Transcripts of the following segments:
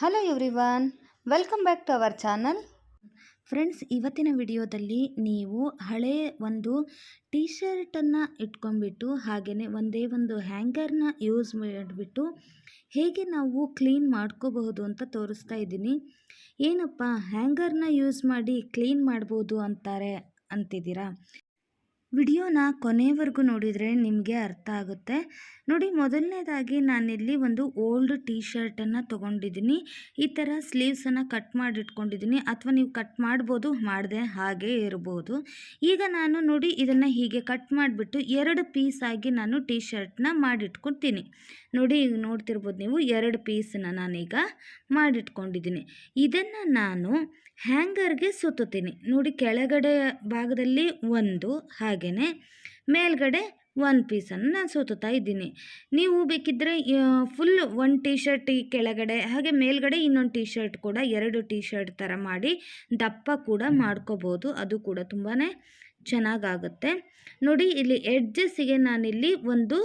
Hello everyone welcome back to our channel friends ಇವತ್ತಿನ ವಿಡಿಯೋದಲ್ಲಿ ನೀವು ಹಳೆ ಒಂದು ಟೀ ಶರ್ಟನ್ನು ಇಟ್ಕೊಂಡ್ಬಿಟ್ಟು ಹಾಗೆಯೇ ಒಂದೇ ಒಂದು ಹ್ಯಾಂಗರ್ನ ಯೂಸ್ ಮಾಡಿಬಿಟ್ಟು ಹೇಗೆ ನಾವು ಕ್ಲೀನ್ ಮಾಡ್ಕೋಬಹುದು ಅಂತ ತೋರಿಸ್ತಾ ಇದ್ದೀನಿ. ಏನಪ್ಪ ಹ್ಯಾಂಗರ್ನ ಯೂಸ್ ಮಾಡಿ ಕ್ಲೀನ್ ಮಾಡ್ಬೋದು ಅಂತಾರೆ ಅಂತಿದ್ದೀರಾ? ವಿಡಿಯೋನ ಕೊನೆವರೆಗೂ ನೋಡಿದರೆ ನಿಮಗೆ ಅರ್ಥ ಆಗುತ್ತೆ. ನೋಡಿ, ಮೊದಲನೇದಾಗಿ ನಾನಿಲ್ಲಿ ಒಂದು ಓಲ್ಡ್ ಟೀ ಶರ್ಟನ್ನು ತೊಗೊಂಡಿದ್ದೀನಿ. ಈ ಥರ ಸ್ಲೀವ್ಸನ್ನು ಕಟ್ ಮಾಡಿಟ್ಕೊಂಡಿದ್ದೀನಿ. ಅಥವಾ ನೀವು ಕಟ್ ಮಾಡ್ಬೋದು, ಮಾಡದೆ ಹಾಗೆ ಇರ್ಬೋದು. ಈಗ ನಾನು ನೋಡಿ ಇದನ್ನು ಹೀಗೆ ಕಟ್ ಮಾಡಿಬಿಟ್ಟು ಎರಡು ಪೀಸ್ ಆಗಿ ನಾನು ಟೀ ಶರ್ಟ್ನ ಮಾಡಿಟ್ಕೊತೀನಿ ನೋಡಿ, ಈಗ ನೋಡ್ತಿರ್ಬೋದು ನೀವು, ಎರಡು ಪೀಸನ್ನ ನಾನೀಗ ಮಾಡಿಟ್ಕೊಂಡಿದ್ದೀನಿ. ಇದನ್ನು ನಾನು ಹ್ಯಾಂಗರ್ಗೆ ಸುತ್ತುತ್ತೀನಿ. ನೋಡಿ, ಕೆಳಗಡೆ ಭಾಗದಲ್ಲಿ ಒಂದು ಹಾಗೆಯೇ ಮೇಲ್ಗಡೆ ಒನ್ ಪೀಸನ್ನು ನಾನು ಸುತ್ತುತ್ತಾ ಇದ್ದೀನಿ. ನೀವು ಬೇಕಿದ್ದರೆ ಫುಲ್ ಒಂದು ಟೀ ಶರ್ಟ್ ಈ ಕೆಳಗಡೆ ಹಾಗೆ ಮೇಲ್ಗಡೆ ಇನ್ನೊಂದು ಟೀ ಶರ್ಟ್ ಕೂಡ ಎರಡು ಟೀ ಶರ್ಟ್ ಥರ ಮಾಡಿ ದಪ್ಪ ಕೂಡ ಮಾಡ್ಕೋಬೋದು. ಅದು ಕೂಡ ತುಂಬಾ ಚೆನ್ನಾಗಾಗುತ್ತೆ. ನೋಡಿ ಇಲ್ಲಿ ಎಡ್ಜಸ್ಸಿಗೆ ನಾನಿಲ್ಲಿ ಒಂದು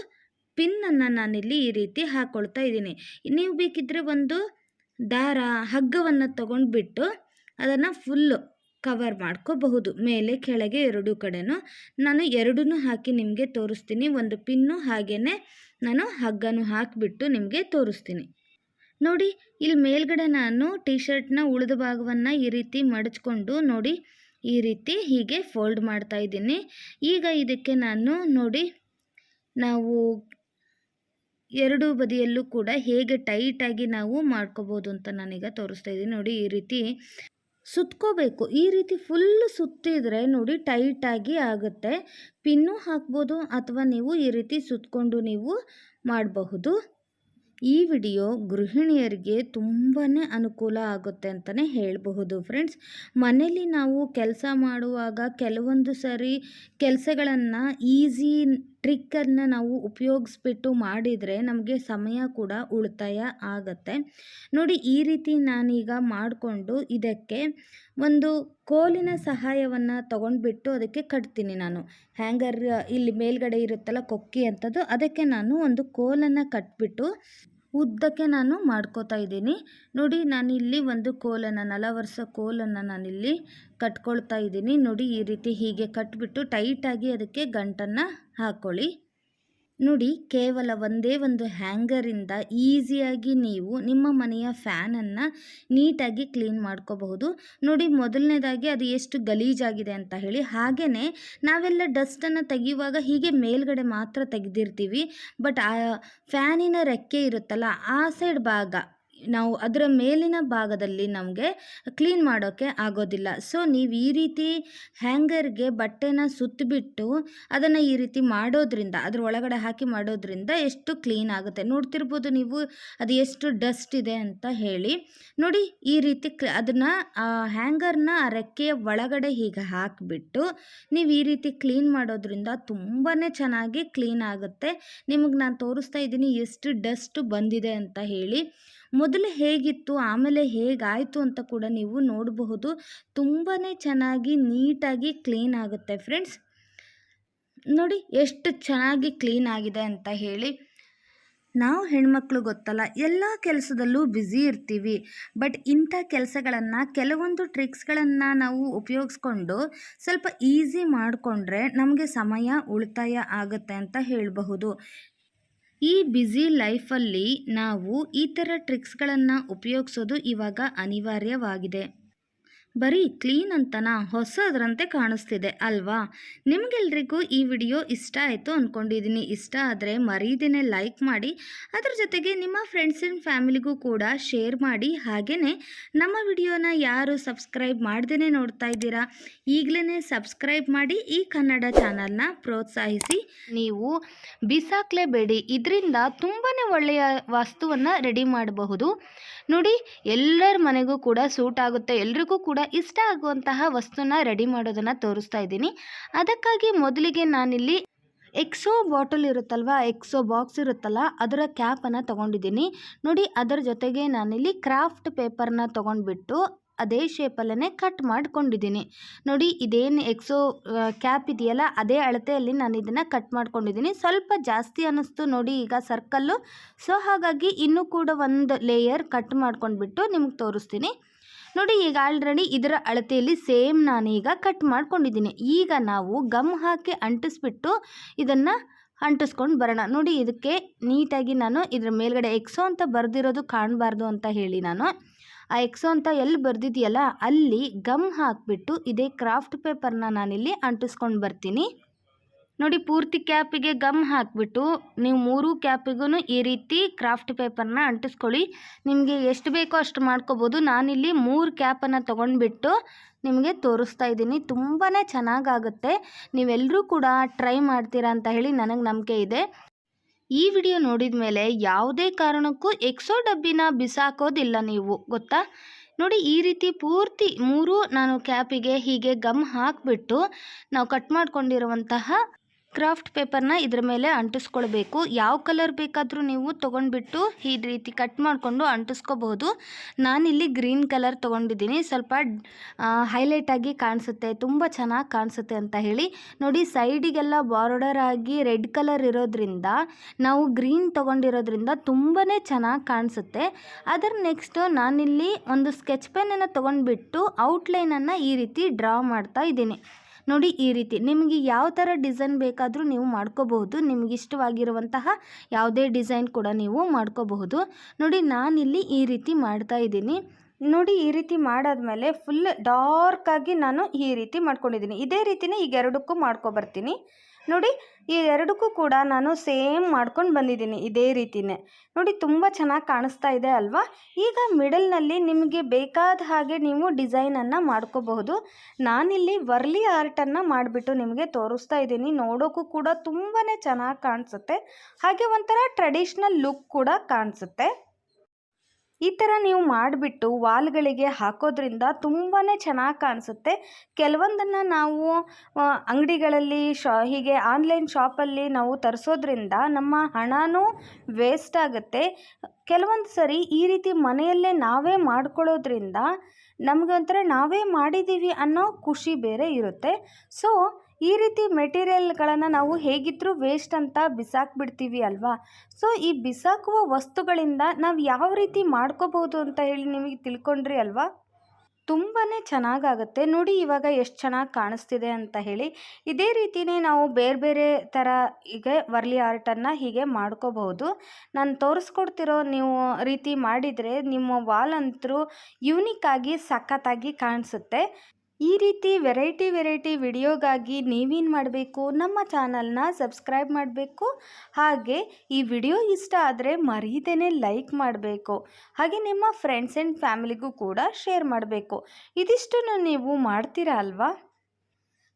ಪಿನ್ನನ್ನು ನಾನಿಲ್ಲಿ ಈ ರೀತಿ ಹಾಕ್ಕೊಳ್ತಾ ಇದ್ದೀನಿ. ನೀವು ಬೇಕಿದ್ದರೆ ಒಂದು ದಾರ ಹಗ್ಗವನ್ನು ತಗೊಂಡ್ಬಿಟ್ಟು ಅದನ್ನು ಫುಲ್ಲು ಕವರ್ ಮಾಡ್ಕೋಬಹುದು. ಮೇಲೆ ಕೆಳಗೆ ಎರಡು ಕಡೆನೂ ನಾನು ಎರಡೂ ಹಾಕಿ ನಿಮಗೆ ತೋರಿಸ್ತೀನಿ. ಒಂದು ಪಿನ್ನು ಹಾಗೇ ನಾನು ಹಗ್ಗನೂ ಹಾಕಿಬಿಟ್ಟು ನಿಮಗೆ ತೋರಿಸ್ತೀನಿ. ನೋಡಿ ಇಲ್ಲಿ ಮೇಲ್ಗಡೆ ನಾನು ಟೀ ಶರ್ಟ್ನ ಉಳಿದ ಭಾಗವನ್ನು ಈ ರೀತಿ ಮಡಚ್ಕೊಂಡು ನೋಡಿ, ಈ ರೀತಿ ಹೀಗೆ ಫೋಲ್ಡ್ ಮಾಡ್ತಾ ಇದ್ದೀನಿ. ಈಗ ಇದಕ್ಕೆ ನಾನು ನೋಡಿ, ನಾವು ಎರಡು ಬದಿಯಲ್ಲೂ ಕೂಡ ಹೇಗೆ ಟೈಟಾಗಿ ನಾವು ಮಾಡ್ಕೋಬೋದು ಅಂತ ನಾನೀಗ ತೋರಿಸ್ತಾ ಇದ್ದೀನಿ. ನೋಡಿ, ಈ ರೀತಿ ಸುತ್ಕೋಬೇಕು. ಈ ರೀತಿ ಫುಲ್ ಸುತ್ತಿದ್ರೆ ನೋಡಿ ಟೈಟಾಗಿ ಆಗುತ್ತೆ. ಪಿನ್ನು ಹಾಕ್ಬೋದು ಅಥವಾ ನೀವು ಈ ರೀತಿ ಸುತ್ತಕೊಂಡು ನೀವು ಮಾಡಬಹುದು. ಈ ವಿಡಿಯೋ ಗೃಹಿಣಿಯರಿಗೆ ತುಂಬಾ ಅನುಕೂಲ ಆಗುತ್ತೆ ಅಂತಲೇ ಹೇಳಬಹುದು ಫ್ರೆಂಡ್ಸ್ ಮನೇಲಿ ನಾವು ಕೆಲಸ ಮಾಡುವಾಗ ಕೆಲವೊಂದು ಸರಿ ಕೆಲಸಗಳನ್ನು ಈಸಿ ಟ್ರಿಕ್ಕನ್ನು ನಾವು ಉಪಯೋಗಿಸ್ಬಿಟ್ಟು ಮಾಡಿದರೆ ನಮಗೆ ಸಮಯ ಕೂಡ ಉಳಿತಾಯ ಆಗುತ್ತೆ. ನೋಡಿ, ಈ ರೀತಿ ನಾನೀಗ ಮಾಡಿಕೊಂಡು ಇದಕ್ಕೆ ಒಂದು ಕೋಲಿನ ಸಹಾಯವನ್ನು ತಗೊಂಡ್ಬಿಟ್ಟು ಅದಕ್ಕೆ ಕಟ್ತೀನಿ ನಾನು. ಹ್ಯಾಂಗರ್ ಇಲ್ಲಿ ಮೇಲ್ಗಡೆ ಇರುತ್ತಲ್ಲ ಕೊಕ್ಕಿ ಅಂಥದ್ದು, ಅದಕ್ಕೆ ನಾನು ಒಂದು ಕೋಲನ್ನು ಕಟ್ಬಿಟ್ಟು ಉದ್ದಕ್ಕೆ ನಾನು ಮಾಡ್ಕೋತಾ ಇದ್ದೀನಿ. ನೋಡಿ, ನಾನಿಲ್ಲಿ ಒಂದು ಕೋಲನ್ನು, ನಲವರ್ಸ ಕೋಲನ್ನು ನಾನಿಲ್ಲಿ ಕಟ್ಕೊಳ್ತಾ ಇದ್ದೀನಿ. ನೋಡಿ, ಈ ರೀತಿ ಹೀಗೆ ಕಟ್ಬಿಟ್ಟು ಟೈಟಾಗಿ ಅದಕ್ಕೆ ಗಂಟನ್ನು ಹಾಕ್ಕೊಳ್ಳಿ ನೋಡಿ, ಕೇವಲ ಒಂದೇ ಒಂದು ಹ್ಯಾಂಗರಿಂದ ಈಸಿಯಾಗಿ ನೀವು ನಿಮ್ಮ ಮನೆಯ ಫ್ಯಾನನ್ನು ನೀಟಾಗಿ ಕ್ಲೀನ್ ಮಾಡ್ಕೋಬಹುದು. ನೋಡಿ, ಮೊದಲನೇದಾಗಿ ಅದು ಎಷ್ಟು ಗಲೀಜಾಗಿದೆ ಅಂತ ಹೇಳಿ. ಹಾಗೆಯೇ ನಾವೆಲ್ಲ ಡಸ್ಟನ್ನು ತೆಗೆಯುವಾಗ ಹೀಗೆ ಮೇಲ್ಗಡೆ ಮಾತ್ರ ತೆಗೆದಿರ್ತೀವಿ. ಬಟ್ ಆ ಫ್ಯಾನಿನ ರೆಕ್ಕೆ ಇರುತ್ತಲ್ಲ, ಆ ಸೈಡ್ ಭಾಗ ನಾವು ಅದರ ಮೇಲಿನ ಭಾಗದಲ್ಲಿ ನಮಗೆ ಕ್ಲೀನ್ ಮಾಡೋಕ್ಕೆ ಆಗೋದಿಲ್ಲ. ಸೊ ನೀವು ಈ ರೀತಿ ಹ್ಯಾಂಗರ್ಗೆ ಬಟ್ಟೆನ ಸುತ್ತಿಬಿಟ್ಟು ಅದನ್ನು ಈ ರೀತಿ ಮಾಡೋದ್ರಿಂದ, ಅದ್ರ ಒಳಗಡೆ ಹಾಕಿ ಮಾಡೋದ್ರಿಂದ ಎಷ್ಟು ಕ್ಲೀನ್ ಆಗುತ್ತೆ? ನೋಡ್ತಿರ್ಬೋದು ನೀವು ಅದು ಎಷ್ಟು ಡಸ್ಟ್ ಇದೆ ಅಂತ ಹೇಳಿ. ನೋಡಿ, ಈ ರೀತಿ ಕ್ಲ ಅದನ್ನು ಹ್ಯಾಂಗರ್ನ ರೆಕ್ಕೆಯ ಒಳಗಡೆ ಹೀಗೆ ಹಾಕಿಬಿಟ್ಟು ನೀವು ಈ ರೀತಿ ಕ್ಲೀನ್ ಮಾಡೋದ್ರಿಂದ ತುಂಬಾ ಚೆನ್ನಾಗಿ ಕ್ಲೀನ್ ಆಗುತ್ತೆ. ನಿಮಗೆ ನಾನು ತೋರಿಸ್ತಾ ಇದ್ದೀನಿ ಎಷ್ಟು ಡಸ್ಟ್ ಬಂದಿದೆ ಅಂತ ಹೇಳಿ. ಮೊದಲು ಹೇಗಿತ್ತು, ಆಮೇಲೆ ಹೇಗಾಯಿತು ಅಂತ ಕೂಡ ನೀವು ನೋಡಬಹುದು. ತುಂಬಾ ಚೆನ್ನಾಗಿ ನೀಟಾಗಿ ಕ್ಲೀನ್ ಆಗುತ್ತೆ ಫ್ರೆಂಡ್ಸ್. ನೋಡಿ ಎಷ್ಟು ಚೆನ್ನಾಗಿ ಕ್ಲೀನ್ ಆಗಿದೆ ಅಂತ ಹೇಳಿ. ನಾವು ಹೆಣ್ಮಕ್ಳು ಗೊತ್ತಲ್ಲ, ಎಲ್ಲ ಕೆಲಸದಲ್ಲೂ ಬ್ಯುಸಿ ಇರ್ತೀವಿ. ಬಟ್ ಇಂಥ ಕೆಲಸಗಳನ್ನು, ಕೆಲವೊಂದು ಟ್ರಿಕ್ಸ್ಗಳನ್ನು ನಾವು ಉಪಯೋಗಿಸ್ಕೊಂಡು ಸ್ವಲ್ಪ ಈಸಿ ಮಾಡಿಕೊಂಡ್ರೆ ನಮಗೆ ಸಮಯ ಉಳಿತಾಯ ಆಗುತ್ತೆ ಅಂತ ಹೇಳಬಹುದು. ಈ ಬ್ಯುಸಿ ಲೈಫಲ್ಲಿ ನಾವು ಈ ಥರ ಟ್ರಿಕ್ಸ್ಗಳನ್ನು ಉಪಯೋಗಿಸೋದು ಇವಾಗ ಅನಿವಾರ್ಯವಾಗಿದೆ. ಬರೀ ಕ್ಲೀನ್ ಅಂತನಾ? ಹೊಸದ್ರಂತೆ ಕಾಣಿಸ್ತಿದೆ, ಅಲ್ವಾ? ನಿಮಗೆಲ್ರಿಗೂ ಈ ವಿಡಿಯೋ ಇಷ್ಟ ಆಯಿತು ಅಂದ್ಕೊಂಡಿದ್ದೀನಿ ಇಷ್ಟ ಆದರೆ ಮರೀದೇನೆ ಲೈಕ್ ಮಾಡಿ, ಅದರ ಜೊತೆಗೆ ನಿಮ್ಮ ಫ್ರೆಂಡ್ಸ್ ಆ್ಯಂಡ್ ಫ್ಯಾಮಿಲಿಗೂ ಕೂಡ ಶೇರ್ ಮಾಡಿ. ಹಾಗೆಯೇ ನಮ್ಮ ವಿಡಿಯೋನ ಯಾರು ಸಬ್ಸ್ಕ್ರೈಬ್ ಮಾಡ್ದೇ ನೋಡ್ತಾ ಇದ್ದೀರಾ ಈಗಲೇ ಸಬ್ಸ್ಕ್ರೈಬ್ ಮಾಡಿ ಈ ಕನ್ನಡ ಚಾನಲ್ನ ಪ್ರೋತ್ಸಾಹಿಸಿ. ನೀವು ಬಿಸಾಕ್ಲೇಬೇಡಿ ಇದರಿಂದ ತುಂಬಾ ಒಳ್ಳೆಯ ವಸ್ತುವನ್ನು ರೆಡಿ ಮಾಡಬಹುದು. ನೋಡಿ, ಎಲ್ಲರ ಮನೆಗೂ ಕೂಡ ಸೂಟ್ ಆಗುತ್ತೆ, ಎಲ್ರಿಗೂ ಕೂಡ ಇಷ್ಟ ಆಗುವಂತಹ ವಸ್ತುನ ರೆಡಿ ಮಾಡೋದನ್ನು ತೋರಿಸ್ತಾ ಇದ್ದೀನಿ. ಅದಕ್ಕಾಗಿ ಮೊದಲಿಗೆ ನಾನಿಲ್ಲಿ ಎಕ್ಸೋ ಬಾಟಲ್ ಇರುತ್ತಲ್ವ? ಎಕ್ಸೋ ಬಾಕ್ಸ್ ಇರುತ್ತಲ್ಲ, ಅದರ ಕ್ಯಾಪನ್ನು ತೊಗೊಂಡಿದ್ದೀನಿ. ನೋಡಿ, ಅದರ ಜೊತೆಗೆ ನಾನಿಲ್ಲಿ ಕ್ರಾಫ್ಟ್ ಪೇಪರ್ನ ತೊಗೊಂಡ್ಬಿಟ್ಟು ಅದೇ ಶೇಪಲ್ಲೇ ಕಟ್ ಮಾಡ್ಕೊಂಡಿದ್ದೀನಿ. ನೋಡಿ, ಇದೇನು ಎಕ್ಸೋ ಕ್ಯಾಪ್ ಇದೆಯಲ್ಲ, ಅದೇ ಅಳತೆಯಲ್ಲಿ ನಾನು ಇದನ್ನು ಕಟ್ ಮಾಡ್ಕೊಂಡಿದ್ದೀನಿ. ಸ್ವಲ್ಪ ಜಾಸ್ತಿ ಅನ್ನಿಸ್ತು ನೋಡಿ, ಈಗ ಸರ್ಕಲ್ಲು ಸೊ ಹಾಗಾಗಿ ಇನ್ನೂ ಕೂಡ ಒಂದು ಲೇಯರ್ ಕಟ್ ಮಾಡ್ಕೊಂಡ್ಬಿಟ್ಟು ನಿಮ್ಗೆ ತೋರಿಸ್ತೀನಿ. ನೋಡಿ, ಈಗ ಆಲ್ರೆಡಿ ಇದರ ಅಳತೆಯಲ್ಲಿ ಸೇಮ್ ನಾನೀಗ ಕಟ್ ಮಾಡ್ಕೊಂಡಿದ್ದೀನಿ. ಈಗ ನಾವು ಗಮ್ ಹಾಕಿ ಅಂಟಿಸ್ಬಿಟ್ಟು ಇದನ್ನು ಅಂಟಿಸ್ಕೊಂಡು ಬರೋಣ. ನೋಡಿ, ಇದಕ್ಕೆ ನೀಟಾಗಿ ನಾನು ಇದರ ಮೇಲ್ಗಡೆ ಎಕ್ಸೋ ಅಂತ ಬರೆದಿರೋದು ಕಾಣಬಾರ್ದು ಅಂತ ಹೇಳಿ ನಾನು. ಆ ಎಕ್ಸೋ ಅಂತ ಎಲ್ಲಿ ಬರೆದಿದೆಯಲ್ಲ, ಅಲ್ಲಿ ಗಮ್ ಹಾಕಿಬಿಟ್ಟು ಇದೇ ಕ್ರಾಫ್ಟ್ ಪೇಪರ್ನ ನಾನಿಲ್ಲಿ ಅಂಟಿಸ್ಕೊಂಡು ಬರ್ತೀನಿ. ನೋಡಿ, ಪೂರ್ತಿ ಕ್ಯಾಪಿಗೆ ಗಮ್ ಹಾಕಿಬಿಟ್ಟು ನೀವು ಮೂರು ಕ್ಯಾಪಿಗೂ ಈ ರೀತಿ ಕ್ರಾಫ್ಟ್ ಪೇಪರ್ನ ಅಂಟಿಸ್ಕೊಳ್ಳಿ. ನಿಮಗೆ ಎಷ್ಟು ಬೇಕೋ ಅಷ್ಟು ಮಾಡ್ಕೋಬೋದು. ನಾನಿಲ್ಲಿ ಮೂರು ಕ್ಯಾಪನ್ನು ತೊಗೊಂಡ್ಬಿಟ್ಟು ನಿಮಗೆ ತೋರಿಸ್ತಾ ಇದ್ದೀನಿ. ತುಂಬಾ ಚೆನ್ನಾಗಾಗುತ್ತೆ. ನೀವೆಲ್ಲರೂ ಕೂಡ ಟ್ರೈ ಮಾಡ್ತೀರಾ ಅಂತ ಹೇಳಿ ನನಗೆ ನಂಬಿಕೆ ಇದೆ. ಈ ವಿಡಿಯೋ ನೋಡಿದ ಮೇಲೆ ಯಾವುದೇ ಕಾರಣಕ್ಕೂ ಎಕ್ಸೋ ಡಬ್ಬಿನ ಬಿಸಾಕೋದಿಲ್ಲ ನೀವು, ಗೊತ್ತಾ? ನೋಡಿ, ಈ ರೀತಿ ಪೂರ್ತಿ ಮೂರು ನಾನು ಕ್ಯಾಪಿಗೆ ಹೀಗೆ ಗಮ್ ಹಾಕಿಬಿಟ್ಟು ನಾವು ಕಟ್ ಮಾಡ್ಕೊಂಡಿರುವಂತಹ ಕ್ರಾಫ್ಟ್ ಪೇಪರ್ನ ಇದ್ರ ಮೇಲೆ ಅಂಟಿಸ್ಕೊಳ್ಬೇಕು. ಯಾವ ಕಲರ್ ಬೇಕಾದರೂ ನೀವು ತೊಗೊಂಡ್ಬಿಟ್ಟು ಈ ರೀತಿ ಕಟ್ ಮಾಡಿಕೊಂಡು ಅಂಟಿಸ್ಕೋಬಹುದು. ನಾನಿಲ್ಲಿ ಗ್ರೀನ್ ಕಲರ್ ತೊಗೊಂಡಿದ್ದೀನಿ. ಸ್ವಲ್ಪ ಹೈಲೈಟ್ ಆಗಿ ಕಾಣಿಸುತ್ತೆ. ತುಂಬ ಚೆನ್ನಾಗಿ ಕಾಣಿಸುತ್ತೆ ಅಂತ ಹೇಳಿ. ನೋಡಿ, ಸೈಡಿಗೆಲ್ಲ ಬಾರ್ಡರ್ ಆಗಿ ರೆಡ್ ಕಲರ್ ಇರೋದ್ರಿಂದ, ನಾವು ಗ್ರೀನ್ ತೊಗೊಂಡಿರೋದ್ರಿಂದ ತುಂಬಾ ಚೆನ್ನಾಗಿ ಕಾಣಿಸುತ್ತೆ. ಅದರ ನೆಕ್ಸ್ಟು ನಾನಿಲ್ಲಿ ಒಂದು ಸ್ಕೆಚ್ ಪೆನ್ನನ್ನು ತೊಗೊಂಡ್ಬಿಟ್ಟು ಔಟ್ಲೈನನ್ನು ಈ ರೀತಿ ಡ್ರಾ ಮಾಡ್ತಾ ಇದ್ದೀನಿ. ನೋಡಿ ಈ ರೀತಿ ನಿಮಗೆ ಯಾವ ಥರ ಡಿಸೈನ್ ಬೇಕಾದರೂ ನೀವು ಮಾಡ್ಕೋಬಹುದು. ನಿಮಗೆ ಇಷ್ಟವಾಗಿರುವಂತಹ ಯಾವುದೇ ಡಿಸೈನ್ ಕೂಡ ನೀವು ಮಾಡ್ಕೋಬಹುದು. ನೋಡಿ ನಾನಿಲ್ಲಿ ಈ ರೀತಿ ಮಾಡ್ತಾ ಇದ್ದೀನಿ. ನೋಡಿ ಈ ರೀತಿ ಮಾಡಾದ್ಮೇಲೆ ಫುಲ್ ಡಾರ್ಕಾಗಿ ನಾನು ಈ ರೀತಿ ಮಾಡ್ಕೊಂಡಿದ್ದೀನಿ. ಇದೇ ರೀತಿನೇ ಈಗ ಎರಡಕ್ಕೂ ಮಾಡ್ಕೊಬರ್ತೀನಿ ನೋಡಿ, ಈ ಎರಡಕ್ಕೂ ಕೂಡ ನಾನು ಸೇಮ್ ಮಾಡ್ಕೊಂಡು ಬಂದಿದ್ದೀನಿ ಇದೇ ರೀತಿನೇ. ನೋಡಿ, ತುಂಬ ಚೆನ್ನಾಗಿ ಕಾಣಿಸ್ತಾ ಇದೆ ಅಲ್ವಾ? ಈಗ ಮಿಡಲ್ನಲ್ಲಿ ನಿಮಗೆ ಬೇಕಾದ ಹಾಗೆ ನೀವು ಡಿಸೈನನ್ನು ಮಾಡ್ಕೋಬಹುದು. ನಾನಿಲ್ಲಿ ವರ್ಲಿ ಆರ್ಟನ್ನು ಮಾಡಿಬಿಟ್ಟು ನಿಮಗೆ ತೋರಿಸ್ತಾ ಇದ್ದೀನಿ. ನೋಡೋಕ್ಕೂ ಕೂಡ ತುಂಬಾ ಚೆನ್ನಾಗಿ ಕಾಣಿಸುತ್ತೆ. ಹಾಗೆ ಒಂಥರ ಟ್ರೆಡಿಷ್ನಲ್ ಲುಕ್ ಕೂಡ ಕಾಣಿಸುತ್ತೆ. ಈ ಥರ ನೀವು ಮಾಡಿಬಿಟ್ಟು ವಾಲ್ಗಳಿಗೆ ಹಾಕೋದ್ರಿಂದ ತುಂಬಾ ಚೆನ್ನಾಗಿ ಕಾಣಿಸುತ್ತೆ. ಕೆಲವೊಂದನ್ನು ನಾವು ಅಂಗಡಿಗಳಲ್ಲಿ ಶಾ, ಹೀಗೆ ಆನ್ಲೈನ್ ಶಾಪಲ್ಲಿ ನಾವು ತರಿಸೋದ್ರಿಂದ ನಮ್ಮ ಹಣನೂ ವೇಸ್ಟ್ ಆಗುತ್ತೆ. ಕೆಲವೊಂದು ಸರಿ ಈ ರೀತಿ ಮನೆಯಲ್ಲೇ ನಾವೇ ಮಾಡ್ಕೊಳ್ಳೋದ್ರಿಂದ ನಮಗೆ ಒಂಥರ ನಾವೇ ಮಾಡಿದ್ದೀವಿ ಅನ್ನೋ ಖುಷಿ ಬೇರೆ ಇರುತ್ತೆ. ಸೊ ಈ ರೀತಿ ಮೆಟೀರಿಯಲ್ಗಳನ್ನು ನಾವು ಹೇಗಿದ್ದರೂ ವೇಸ್ಟ್ ಅಂತ ಬಿಸಾಕ್ಬಿಡ್ತೀವಿ ಅಲ್ವಾ? ಸೊ, ಈ ಬಿಸಾಕುವ ವಸ್ತುಗಳಿಂದ ನಾವು ಯಾವ ರೀತಿ ಮಾಡ್ಕೋಬೋದು ಅಂತ ಹೇಳಿ ನಿಮಗೆ ತಿಳ್ಕೊಂಡ್ರಿ ಅಲ್ವಾ? ತುಂಬಾ ಚೆನ್ನಾಗಾಗುತ್ತೆ. ನೋಡಿ ಇವಾಗ ಎಷ್ಟು ಚೆನ್ನಾಗಿ ಕಾಣಿಸ್ತಿದೆ ಅಂತ ಹೇಳಿ. ಇದೇ ರೀತಿಯೇ ನಾವು ಬೇರೆ ಬೇರೆ ಥರ ಹೀಗೆ ವರ್ಲಿ ಆರ್ಟನ್ನು ಹೀಗೆ ಮಾಡ್ಕೋಬಹುದು. ನಾನು ತೋರಿಸ್ಕೊಡ್ತಿರೋ ನೀವು ರೀತಿ ಮಾಡಿದರೆ ನಿಮ್ಮ ವಾಲ್ ಅಂತೂ ಯೂನಿಕ್ ಆಗಿ ಸಖತ್ತಾಗಿ ಕಾಣಿಸುತ್ತೆ. ಈ ರೀತಿ ವೆರೈಟಿ ವೆರೈಟಿ ವಿಡಿಯೋಗಾಗಿ ನೀವೇನು ಮಾಡಬೇಕು, ನಮ್ಮ ಚಾನಲ್ನ ಸಬ್ಸ್ಕ್ರೈಬ್ ಮಾಡಬೇಕು, ಹಾಗೆ ಈ ವಿಡಿಯೋ ಇಷ್ಟ ಆದರೆ ಮರೀದೇನೆ ಲೈಕ್ ಮಾಡಬೇಕು, ಹಾಗೆ ನಿಮ್ಮ ಫ್ರೆಂಡ್ಸ್ ಆ್ಯಂಡ್ ಫ್ಯಾಮಿಲಿಗೂ ಕೂಡ ಶೇರ್ ಮಾಡಬೇಕು. ಇದಿಷ್ಟನ್ನು ನೀವು ಮಾಡ್ತೀರಾ ಅಲ್ವಾ?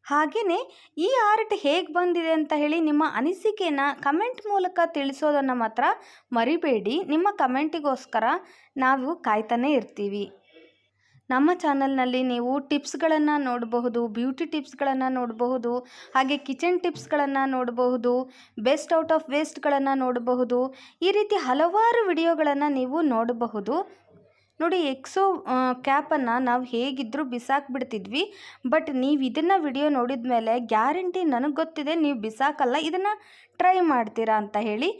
ಹಾಗೆಯೇ ಈ ಆರ್ಟ್ ಹೇಗೆ ಬಂದಿದೆ ಅಂತ ಹೇಳಿ ನಿಮ್ಮ ಅನಿಸಿಕೆನ ಕಮೆಂಟ್ ಮೂಲಕ ತಿಳಿಸೋದನ್ನು ಮಾತ್ರ ಮರಿಬೇಡಿ. ನಿಮ್ಮ ಕಮೆಂಟಿಗೋಸ್ಕರ ನಾವು ಕಾಯ್ತಾನೆ ಇರ್ತೀವಿ. ನಮ್ಮ ಚಾನಲ್ನಲ್ಲಿ ನೀವು ಟಿಪ್ಸ್ಗಳನ್ನು ನೋಡಬಹುದು, ಬ್ಯೂಟಿ ಟಿಪ್ಸ್ಗಳನ್ನು ನೋಡಬಹುದು, ಹಾಗೆ ಕಿಚನ್ ಟಿಪ್ಸ್ಗಳನ್ನು ನೋಡಬಹುದು, ಬೆಸ್ಟ್ ಔಟ್ ಆಫ್ ವೇಸ್ಟ್ಗಳನ್ನು ನೋಡಬಹುದು, ಈ ರೀತಿ ಹಲವಾರು ವಿಡಿಯೋಗಳನ್ನು ನೀವು ನೋಡಬಹುದು. ನೋಡಿ, ಎಕ್ಸೋ ಕ್ಯಾಪನ್ನು ನಾವು ಹೇಗಿದ್ದರೂ ಬಿಸಾಕ್ಬಿಡ್ತಿದ್ವಿ, ಬಟ್ ನೀವು ಇದನ್ನು ವಿಡಿಯೋ ನೋಡಿದ ಮೇಲೆ ಗ್ಯಾರಂಟಿ ನನಗೆ ಗೊತ್ತಿದೆ, ನೀವು ಬಿಸಾಕಲ್ಲ, ಇದನ್ನು ಟ್ರೈ ಮಾಡ್ತೀರಾ ಅಂತ ಹೇಳಿ.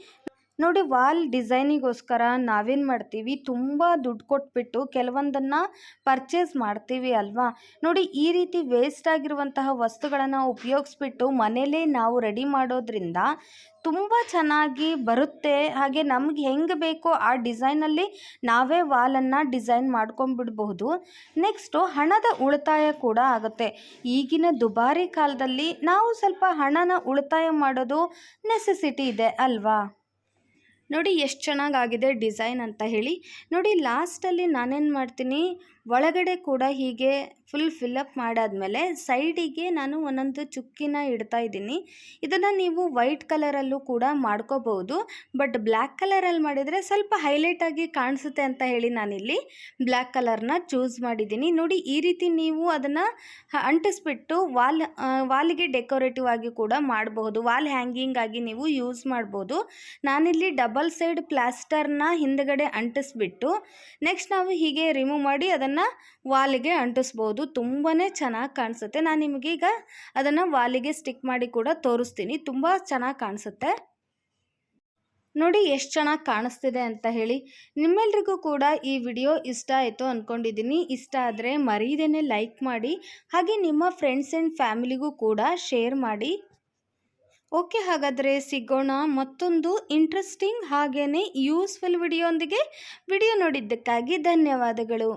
ನೋಡಿ ವಾಲ್ ಡಿಸೈನಿಗೋಸ್ಕರ ನಾವೇನು ಮಾಡ್ತೀವಿ, ತುಂಬ ದುಡ್ಡು ಕೊಟ್ಬಿಟ್ಟು ಕೆಲವೊಂದನ್ನು ಪರ್ಚೇಸ್ ಮಾಡ್ತೀವಿ ಅಲ್ವಾ? ನೋಡಿ ಈ ರೀತಿ ವೇಸ್ಟ್ ಆಗಿರುವಂತಹ ವಸ್ತುಗಳನ್ನು ಉಪಯೋಗಿಸ್ಬಿಟ್ಟು ಮನೇಲೇ ನಾವು ರೆಡಿ ಮಾಡೋದ್ರಿಂದ ತುಂಬ ಚೆನ್ನಾಗಿ ಬರುತ್ತೆ. ಹಾಗೆ ನಮ್ಗೆ ಹೆಂಗೆ ಬೇಕೋ ಆ ಡಿಸೈನಲ್ಲಿ ನಾವೇ ವಾಲನ್ನು ಡಿಸೈನ್ ಮಾಡ್ಕೊಂಡ್ಬಿಡ್ಬಹುದು ನೆಕ್ಸ್ಟು ಹಣದ ಉಳಿತಾಯ ಕೂಡ ಆಗುತ್ತೆ. ಈಗಿನ ದುಬಾರಿ ಕಾಲದಲ್ಲಿ ನಾವು ಸ್ವಲ್ಪ ಹಣನ ಉಳಿತಾಯ ಮಾಡೋದು ನೆಸೆಸಿಟಿ ಇದೆ ಅಲ್ವಾ? ನೋಡಿ ಎಷ್ಟು ಚೆನ್ನಾಗಾಗಿದೆ ಡಿಸೈನ್ ಅಂತ ಹೇಳಿ. ನೋಡಿ ಲಾಸ್ಟಲ್ಲಿ ನಾನೇನು ಮಾಡ್ತೀನಿ ಒಳಗಡೆ ಕೂಡ ಹೀಗೆ ಫುಲ್ ಫಿಲ್ಲಪ್ ಮಾಡಾದಮೇಲೆ ಸೈಡಿಗೆ ನಾನು ಒಂದೊಂದು ಚುಕ್ಕಿನ ಇಡ್ತಾ ಇದ್ದೀನಿ. ಇದನ್ನು ನೀವು ವೈಟ್ ಕಲರಲ್ಲೂ ಕೂಡ ಮಾಡ್ಕೋಬಹುದು. ಬಟ್ ಬ್ಲ್ಯಾಕ್ ಕಲರಲ್ಲಿ ಮಾಡಿದರೆ ಸ್ವಲ್ಪ ಹೈಲೈಟಾಗಿ ಕಾಣಿಸುತ್ತೆ ಅಂತ ಹೇಳಿ ನಾನಿಲ್ಲಿ ಬ್ಲ್ಯಾಕ್ ಕಲರ್ನ ಚೂಸ್ ಮಾಡಿದ್ದೀನಿ. ನೋಡಿ, ಈ ರೀತಿ ನೀವು ಅದನ್ನು ಅಂಟಿಸ್ಬಿಟ್ಟು ವಾಲ್ ವಾಲಿಗೆ ಡೆಕೋರೇಟಿವ್ ಆಗಿ ಕೂಡ ಮಾಡಬಹುದು. ವಾಲ್ ಹ್ಯಾಂಗಿಂಗ್ ಆಗಿ ನೀವು ಯೂಸ್ ಮಾಡ್ಬೋದು. ನಾನಿಲ್ಲಿ ಡಬಲ್ ಸೈಡ್ ಪ್ಲಾಸ್ಟರ್ನ ಹಿಂದಗಡೆ ಅಂಟಿಸ್ಬಿಟ್ಟು ನೆಕ್ಸ್ಟ್ ನಾವು ಹೀಗೆ ರಿಮೂವ್ ಮಾಡಿ ಅದನ್ನು ಇದನ್ನು ವಾಲಿಗೆ ಅಂಟಿಸ್ಬೋದು. ತುಂಬಾ ಚೆನ್ನಾಗಿ ಕಾಣಿಸುತ್ತೆ. ನಾನು ನಿಮಗೀಗ ಅದನ್ನು ವಾಲಿಗೆ ಸ್ಟಿಕ್ ಮಾಡಿ ಕೂಡ ತೋರಿಸ್ತೀನಿ. ತುಂಬ ಚೆನ್ನಾಗಿ ಕಾಣಿಸುತ್ತೆ. ನೋಡಿ ಎಷ್ಟು ಚೆನ್ನಾಗಿ ಕಾಣಿಸ್ತಿದೆ ಅಂತ ಹೇಳಿ. ನಿಮ್ಮೆಲ್ರಿಗೂ ಕೂಡ ಈ ವಿಡಿಯೋ ಇಷ್ಟ ಆಯಿತು ಅಂದ್ಕೊಂಡಿದ್ದೀನಿ ಇಷ್ಟ ಆದರೆ ಮರೀದೇನೆ ಲೈಕ್ ಮಾಡಿ. ಹಾಗೆ ನಿಮ್ಮ ಫ್ರೆಂಡ್ಸ್ ಆ್ಯಂಡ್ ಫ್ಯಾಮಿಲಿಗೂ ಕೂಡ ಶೇರ್ ಮಾಡಿ. ಓಕೆ ಹಾಗಾದರೆ ಸಿಗೋಣ ಮತ್ತೊಂದು ಇಂಟ್ರೆಸ್ಟಿಂಗ್ ಹಾಗೇ ಯೂಸ್ಫುಲ್ ವಿಡಿಯೋ ಒಂದಿಗೆ ವಿಡಿಯೋ ನೋಡಿದ್ದಕ್ಕಾಗಿ ಧನ್ಯವಾದಗಳು.